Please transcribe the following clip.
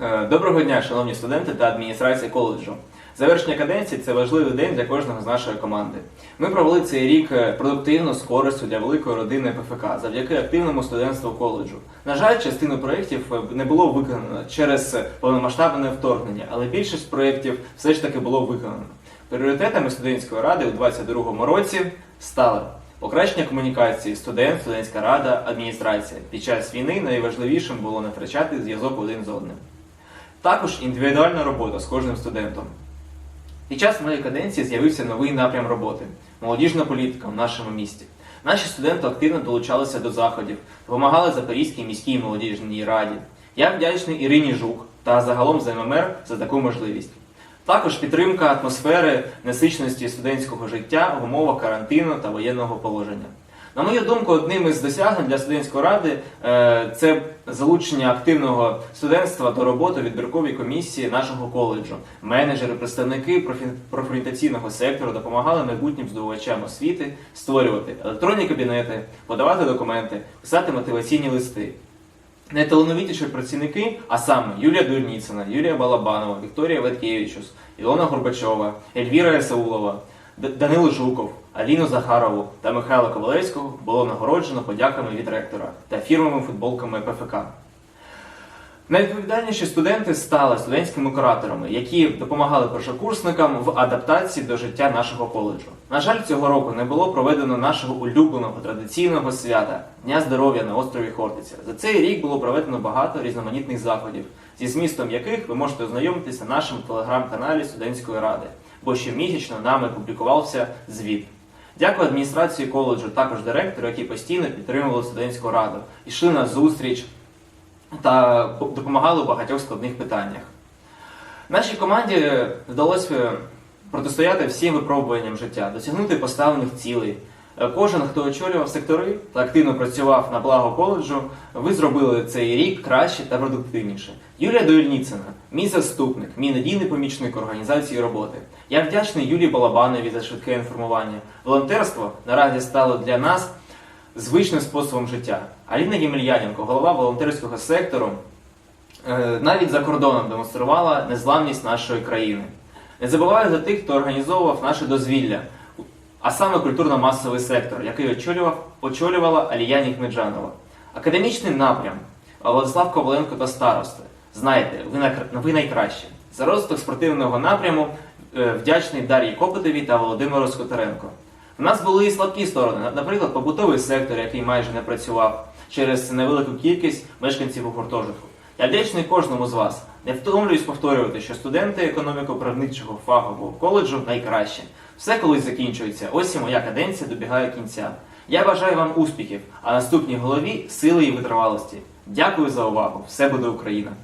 Е, Доброго дня, шановні студенти та адміністрація коледжу. Завершення каденції це важливий день для кожного з нашої команди. Ми провели цей рік е, продуктивно з користю для великої родини ПФК завдяки активному студентству коледжу. На жаль, частину проєктів е, не було виконано через повномасштабне вторгнення, але більшість проєктів все ж таки було виконано. Пріоритетами студентської ради у 2022 році стали покращення комунікації студент, студентська рада, адміністрація. Під час війни найважливішим було не втрачати зв'язок один з одним. Також індивідуальна робота з кожним студентом. Під час моєї каденції з'явився новий напрям роботи молодіжна політика в нашому місті. Наші студенти активно долучалися до заходів, допомагали Запорізькій міській молодіжній раді. Я вдячний Ірині Жук та загалом ЗММР за таку можливість. Також підтримка атмосфери насиченості студентського життя в умовах карантину та воєнного положення. На мою думку, одним із досягнень для студентської ради е, це залучення активного студентства до роботи відбірковій комісії нашого коледжу. Менеджери, представники профорієнтаційного сектору допомагали майбутнім здобувачам освіти створювати електронні кабінети, подавати документи, писати мотиваційні листи. Найталановитіші працівники, а саме Юлія Дурніцина, Юлія Балабанова, Вікторія Веткевичус, Ілона Горбачова, Ельвіра Ясаулова, Данило Жуков, Аліну Захарову та Михайла Ковалевського було нагороджено подяками від ректора та фірмовими футболками ПФК. Найвідповідальніші студенти стали студентськими кураторами, які допомагали першокурсникам в адаптації до життя нашого коледжу. На жаль, цього року не було проведено нашого улюбленого традиційного свята Дня здоров'я на острові Хортиця. За цей рік було проведено багато різноманітних заходів, зі змістом яких ви можете ознайомитися на нашому телеграм-каналі студентської ради, бо щомісячно нами публікувався звіт. Дякую адміністрації коледжу, також директору, які постійно підтримували студентську раду, йшли на зустріч та допомагали у багатьох складних питаннях. Нашій команді вдалося протистояти всім випробуванням життя, досягнути поставлених цілей. Кожен, хто очолював сектори та активно працював на благо коледжу, ви зробили цей рік краще та продуктивніше. Юлія Доільніцина, мій заступник, мій надійний помічник організації роботи. Я вдячний Юлії Балабанові за швидке інформування. Волонтерство наразі стало для нас звичним способом життя. Аліна Ємельяненко, голова волонтерського сектору, е, навіть за кордоном демонструвала незламність нашої країни. Не забуваю за тих, хто організовував наше дозвілля, а саме культурно-масовий сектор, який очолював, очолювала Алія Нігмеджанова. Академічний напрям Владислав Коваленко та старости. Знаєте, ви, найкра- ви найкращі. За розвиток спортивного напряму е, вдячний Дар'ї Копотовій та Володимиру Скотаренко. У нас були і слабкі сторони, наприклад, побутовий сектор, який майже не працював через невелику кількість мешканців у гуртожитку. Я вдячний кожному з вас. Не втомлююсь повторювати, що студенти економіко-правничого фахового коледжу найкраще. Все колись закінчується. Ось і моя каденція добігає кінця. Я бажаю вам успіхів, а наступній голові сили і витривалості. Дякую за увагу. Все буде Україна!